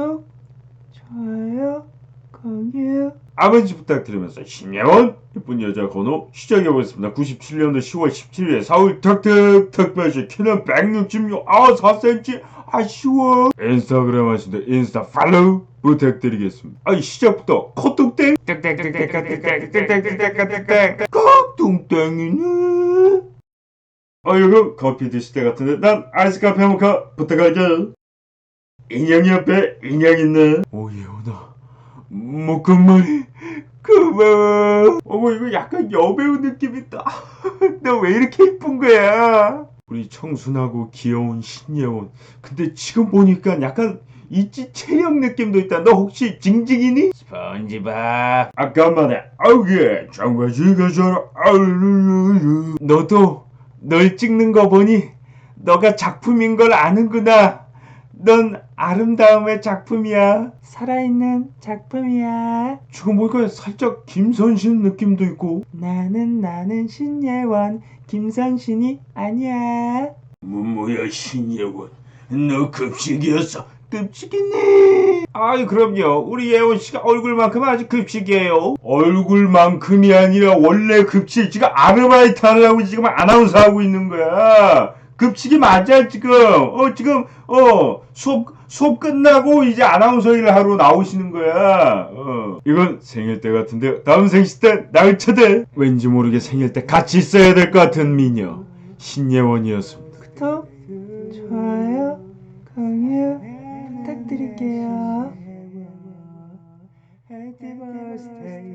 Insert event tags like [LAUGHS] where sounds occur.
구독, 좋아요, 공유. 아버지 부탁드리면서 신예원 예쁜 여자 건호 시작해보겠습니다. 97년도 10월 17일 서울 턱턱 특별시 키는 166, 아 4cm 아쉬워. 인스타그램 하신데 인스타 팔로우 부탁드리겠습니다. 아이 시작부터 콧뚱땡 콧뚱땡이네. 아 여러분 커피 드실 때 같은데 난 아이스 카페 모카 부탁할게요. 인형이 옆에 인형 있네. 오 예원아 목금머리 고마워. 어머 이거 약간 여배우 느낌 있다. [LAUGHS] 너왜 이렇게 이쁜 거야? 우리 청순하고 귀여운 신예원. 근데 지금 보니까 약간 있지? 체력 느낌도 있다. 너 혹시 징징이니? 스펀지밥. 아까 말에 아우게 장바지가 잘 아르르르 너도 널 찍는 거 보니 너가 작품인 걸 아는구나 넌 아름다움의 작품이야. 살아있는 작품이야. 지금 보니까 살짝 김선신 느낌도 있고. 나는 나는 신예원, 김선신이 아니야. 뭐, 뭐야 신예원. 너 급식이었어. 급식이네 아이 그럼요. 우리 예원 씨가 얼굴만큼 아주 급식이에요. 얼굴만큼이 아니라 원래 급식 지금 아르바이트 하려고 지금 아나운서 하고 있는 거야 급식이 맞아 지금. 어 지금 어 수업 수업 끝나고 이제 아나운서 일을 하러 나오시는 거야. 어. 이건 생일 때 같은데 다음 생식 때 날짜 대 왠지 모르게 생일 때 같이 있어야 될 것 같은 미녀. 신예원이었습니다. 구독 좋아요. 강요. 부탁드릴게요. Happy birthday.